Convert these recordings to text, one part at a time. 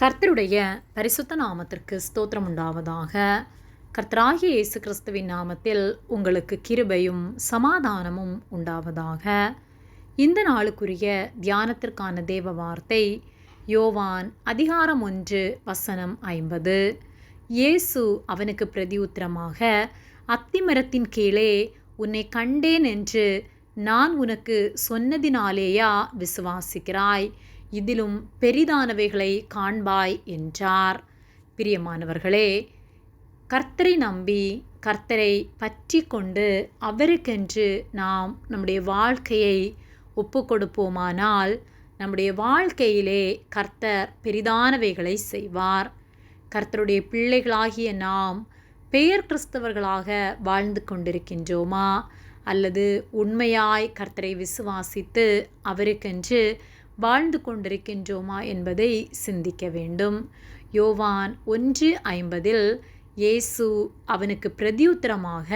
கர்த்தருடைய பரிசுத்த நாமத்திற்கு ஸ்தோத்திரம் உண்டாவதாக. கர்த்தராகிய இயேசு கிறிஸ்துவின் நாமத்தில் உங்களுக்கு கிருபையும் சமாதானமும் உண்டாவதாக. இந்த நாளுக்குரிய தியானத்திற்கான தேவ வார்த்தை யோவான் அதிகாரம் ஒன்று வசனம் ஐம்பது. இயேசு அவனுக்கு பிரதியுத்தரமாக அத்திமரத்தின் கீழே உன்னை கண்டேன் என்று நான் உனக்கு சொன்னதினாலேயா விசுவாசிக்கிறாய்? இதிலும் பெரிதானவைகளை காண்பாய் என்றார். பிரியமானவர்களே கர்த்தரை நம்பி கர்த்தரை பற்றி கொண்டு அவருக்கென்று நாம் நம்முடைய வாழ்க்கையை ஒப்பு கொடுப்போமானால் நம்முடைய வாழ்க்கையிலே கர்த்தர் பெரிதானவைகளை செய்வார். கர்த்தருடைய பிள்ளைகளாகிய நாம் பெயர் கிறிஸ்தவர்களாக வாழ்ந்து கொண்டிருக்கின்றோமா? அல்லது உண்மையாய் கர்த்தரை விசுவாசித்து அவருக்கென்று வாழ்ந்து கொண்டிருக்கின்றோமா என்பதை சிந்திக்க வேண்டும். யோவான் ஒன்று ஐம்பதில் இயேசு அவனுக்கு பிரதியுத்தரமாக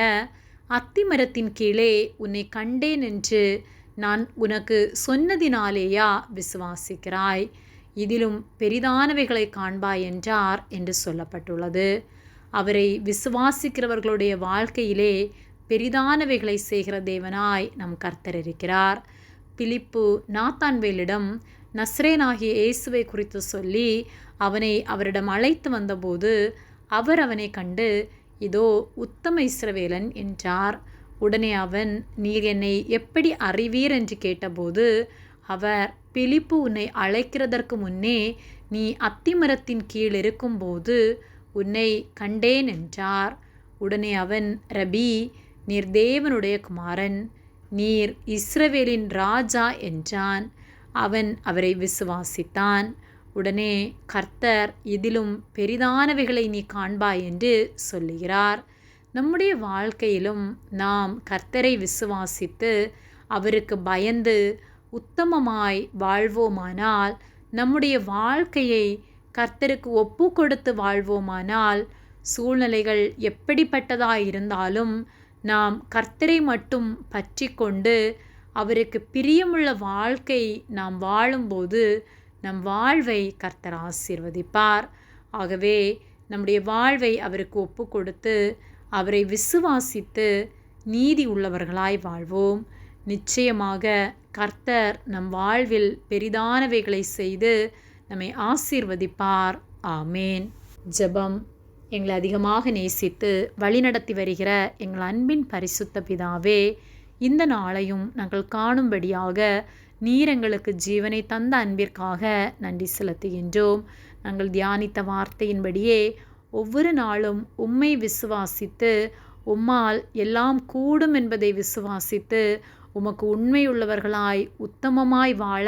அத்திமரத்தின் கீழே உன்னை கண்டேன் என்று நான் உனக்கு சொன்னதினாலேயா விசுவாசிக்கிறாய்? இதிலும் பெரிதானவைகளை காண்பாய் என்றார் என்று சொல்லப்பட்டுள்ளது. அவரை விசுவாசிக்கிறவர்களுடைய வாழ்க்கையிலே பெரிதானவைகளை செய்கிற தேவனாய் நம் கர்த்தர் இருக்கிறார். பிலிப்பு நாத்தான்வேலிடம் நஸ்ரேனாகிய இயேசுவை குறித்து சொல்லி அவனை அவரிடம் அழைத்து வந்தபோது அவர் அவனை கண்டு இதோ உத்தம இஸ்ரவேலன் என்றார். உடனே அவன் நீர் என்னை எப்படி அறிவீர்? என்று கேட்டபோது அவர் பிலிப்பு உன்னை அழைக்கிறதற்கு முன்னே நீ அத்திமரத்தின் கீழ் இருக்கும்போது உன்னை கண்டேன் என்றார். உடனே அவன் ரபி நீர் தேவனுடைய குமாரன் நீர் இஸ்ரவேலின் ராஜா என்றான். அவன் அவரை விசுவாசித்தான். உடனே கர்த்தர் இதிலும் பெரிதானவைகளை நீ காண்பாய் என்று சொல்லுகிறார். நம்முடைய வாழ்க்கையிலும் நாம் கர்த்தரை விசுவாசித்து அவருக்கு பயந்து உத்தமமாய் வாழ்வோமானால் நம்முடைய வாழ்க்கையை கர்த்தருக்கு ஒப்பு கொடுத்து வாழ்வோமானால் சூழ்நிலைகள் எப்படிப்பட்டதாக இருந்தாலும் நாம் கர்த்தரை மட்டும் பற்றி கொண்டு அவருக்கு பிரியமுள்ள வாழ்க்கை நாம் வாழும்போது நம் வாழ்வை கர்த்தர் ஆசீர்வதிப்பார். ஆகவே நம்முடைய வாழ்வை அவருக்கு ஒப்பு கொடுத்து அவரை விசுவாசித்து நீதி உள்ளவர்களாய் வாழ்வோம். நிச்சயமாக கர்த்தர் நம் வாழ்வில் பெரிதானவைகளை செய்து நம்மை ஆசீர்வதிப்பார். ஆமேன். ஜெபம். எங்களை அதிகமாக நேசித்து வழிநடத்தி வருகிற எங்கள் அன்பின் பரிசுத்த பிதாவே இந்த நாளையும் நாங்கள் காணும்படியாக நீர் எங்களுக்கு ஜீவனை தந்த அன்பிற்காக நன்றி செலுத்துகின்றோம். நாங்கள் தியானித்த வார்த்தையின்படியே ஒவ்வொரு நாளும் உம்மை விசுவாசித்து உம்மால் எல்லாம் கூடும் என்பதை விசுவாசித்து உமக்கு உண்மையுள்ளவர்களாய் உத்தமமாய் வாழ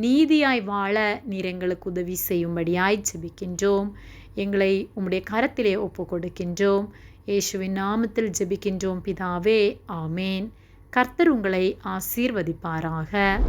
நீதியாய் வாழ நீர் எங்களுக்கு உதவி செய்யும்படியாய் ஜெபிக்கின்றோம். எங்களை உம்முடைய கரத்திலே ஒப்பு கொடுக்கின்றோம் இயேசுவின் நாமத்தில் ஜெபிக்கின்றோம் பிதாவே. ஆமேன். கர்த்தர் உங்களை ஆசீர்வதிப்பாராக.